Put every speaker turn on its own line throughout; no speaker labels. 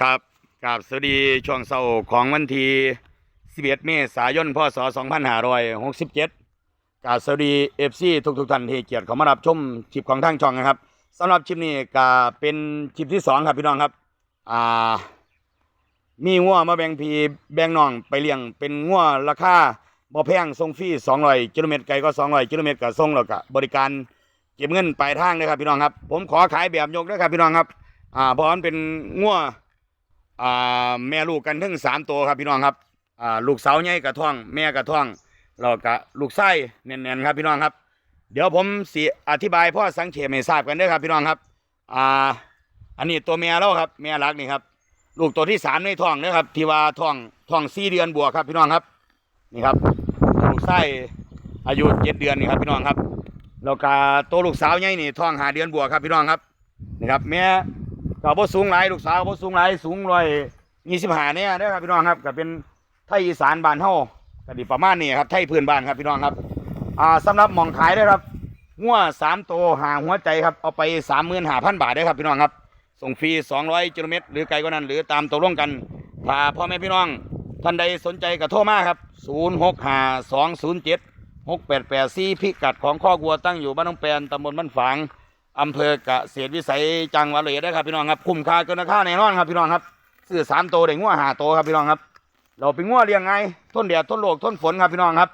ครับกับสวัสดีช่วงเสาร์ของวันที่11เมษายนพศ2567กับสวัสดีเอฟซีทุกทุกๆท่านที่เกียรติเข้ามารับชมคลิปของทางช่องนะครับสำหรับคลิปนี้ก็เป็นคลิปที่สองครับพี่น้องครับอ่ามีงัวมาแบ่งพีแบ่งน้องไปเลี้ยงเป็นงัวราคาบ่แพงส่งฟรี200กิโลเมตรไกลก็200กิโลเมตรก็ส่งแล้วก็บริการเก็บเงินปลายทางเลยครับพี่น้องครับ ผมขอขายแบบยกด้วยครับพี่น้องครับอ่าเพราะมันเป็นงัว อ่าแม่ลูกกันทั้งสามตัวครับพี่น้องครับอ่าลูกสาวใหญ่กับท้อง แม่กับท้องแล้วก็ลูกไส้แน่นๆครับพี่น้องครับ เดี๋ยวผมสิอธิบายพ่อสังเขปให้ทราบกันด้อครับพี่น้องครับอ่าอันนี้ตัวแม่แล้วครับแม่รักนี่ครับ ลูกตัวที่สามในท้องนะครับที่ว่าท้องท้องสี่เดือนบวกครับพี่น้องครับนี่ครับ ลูกไส้อายุเจ็ดเดือนนี่ครับพี่น้องครับแล้วก็ตัวลูกสาวใหญ่นี่ท้องหาเดือนบวกครับพี่น้องครับนี่ครับ แม่ ก็บ่สูงหลายลูกสาวบ่สูงหลายสูงร้อยยี่สิบห้าเนี่ยเด้อครับพี่น้องครับก็เป็นไทยอีสานบ้านเฮาก็ดีประมาณนี้ครับไทยพื้นบ้านครับพี่น้องครับอ่าสำหรับหมองขายเด้ครับงัวสามตัวหาหัวใจครับเอาไปสามหมื่นห้าพันบาทเด้ครับพี่น้องครับ ส่งฟรีสองร้อยกิโลเมตรหรือไกลกว่านั้น หรือตามตกลงกันถ้าพ่อแม่พี่น้อง ท่านใดสนใจก็โทรมาครับศูนย์หกห้าสองศูนย์เจ็ดหกแปดแปดสี่พิกัดของข้อกัวตั้งอยู่บ้านน้องแปนตำบลบ้านฝาง อำเภอกเกษตรวิสัยจังหวัดเลยได้ครับพี่น้องครับคุ้มค่าเกินราคาแน่นอนครับพี่น้องครับซื้อสามโตได้งัวหาโตครับพี่น้องครับ เราเป็นงัวเลี้ยงไงทนแดดทนโลกทนฝนครับพี่น้องครับ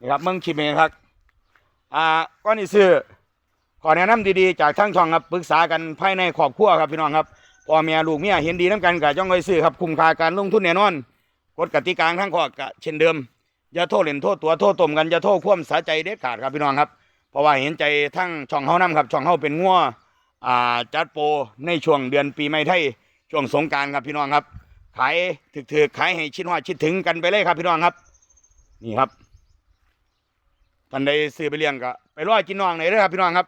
นี่ครับเมืองชิเมครับอ่าก้อนี้ซื้อขอแนะนำดีๆจากทั้งช่องครับปรึกษากันภายในครอบครัวครับพี่น้องครับพ่อแม่ลูกเมียเห็นดีน้ำกันกับจ้องไว้ซื้อครับคุ้มค่าการลงทุนแน่นอนกฎกติกาทั้งข้อกะเช่นเดิมอย่าโทษเล่นโทษตัวโทษตมกันอย่าโทษความสาใจเด็ดขาดครับพี่น้องครับ เพราะว่าเห็นใจทั้งช่องเฮานํครับ ช่องเฮาเป็นงัวอ่าจัดโปรในช่วงเดือนปีใหม่ไทยช่วงสงการครับพี่น้องครับ ขายถึกๆขายให้ชิดว่าชิดถึงกันไปเลยครับพี่น้องครับ นี่ครับท่านใดซื้อไปเลี้ยงก็ไปร้อยกินน้องไหนเด้อครับพี่น้องครับ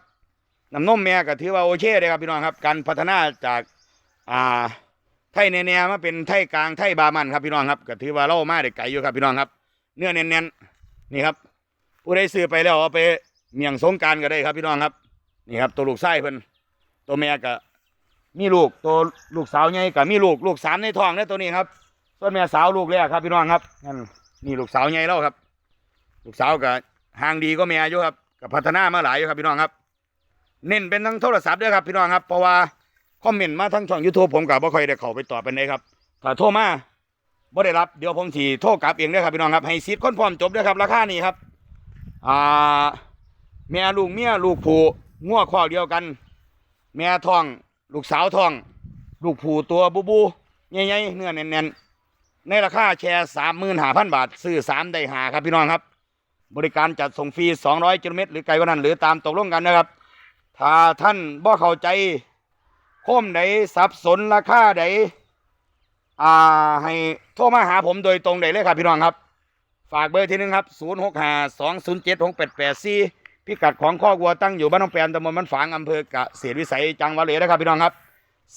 น้ำนมแม่ก็ถือว่าโอเคเลยครับพี่น้องครับ การพัฒนาจากอ่าไทยแน่ๆมาเป็นไทยกลางไทยบามันครับพี่น้องครับก็ถือว่าเรามาได้ไกลอยู่ครับพี่น้องครับ เนื้อแน่นๆนี่ครับ ผู้ใดซื้อไปแล้วเอาไป เมี่ยงสงการก็ได้ครับพี่น้องครับ นี่ครับ ตัวลูกไส้เพิ่นตัวแม่ก็มีลูกตัวลูกสาวใหญ่ก็มีลูกลูกสามในท้องเด้อตัวนี้ครับ ส่วนแม่สาวลูกแรกครับพี่น้องครับนั่นนี่ลูกสาวใหญ่แล้วครับ ลูกสาวก็ห่างดีก็แม่อยู่ครับก็พัฒนามาหลายอยู่ครับพี่น้องครับ เน้นเป็นทั้งโทรศัพท์ด้วยครับพี่น้องครับเพราะว่าคอมเมนต์มาทั้งช่องยูทูบผมกับบ่ค่อยได้เข้าไปตอบเป็นไดครับถ้าโทรมาบ่ได้รับเดี๋ยวผมสีโทรกลับเองด้อครับพี่น้องครับให้ซีดคนพร้อมจบด้อครับราคานี้ครับอ่า แม่ลูกเมียลูกผูงัวข้อเดียวกัน แม่ท้อง ลูกสาวท้อง ลูกผูตัวบูบูใหญ่ๆเนื้อแน่นๆในราคาแชร์สามหมื่นห้าพันบาท ซื้อสามได้หาครับพี่น้องครับ บริการจัดส่งฟรีสองร้อยกิโลเมตรหรือไกลกว่านั้นหรือตามตกลงกันนะครับ ถ้าท่านบ่เข้าใจโคมใดสับสนราคาใดอ่าให้โทรมาหาผมโดยตรงได้เลยครับพี่น้องครับ ฝากเบอร์ที่หนึ่งครับ0 6 5 2 0 7 6 8 8 4 พิกัดของข้อวัวตั้งอยู่บ้านน้องแปนตำบลมันฝางอำเภอกเกษตรวิสัยจังหวัดเลยนะครับพี่น้องครับ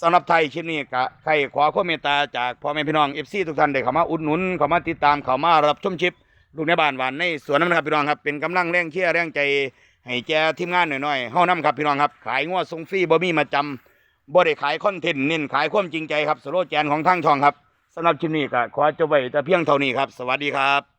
สำหรับไทยคลิปนี้กะใครขอความเมตตาจากพ่อแม่พี่น้องเอฟซีทุกท่านได้เข้ามาอุดหนุนเข้ามาติดตามเข้ามารับชมชิปลูกในบ้านหวานในสวนน้ำนะครับพี่น้องครับเป็นกำลังแรงเชี่ยร์แรงใจให้แกทีมงานหน่อยๆเฮาน้ำครับพี่น้องครับขายงัวทรงฟรีบ่มีมาจำบ่ได้ขายคอนเทนต์เน้นขายความจริงใจครับสโลแกนของทางช่องครับสำหรับคลิปนี้ก็ขอจบไว้แต่เพียงเท่านี้ครับ สวัสดีครับ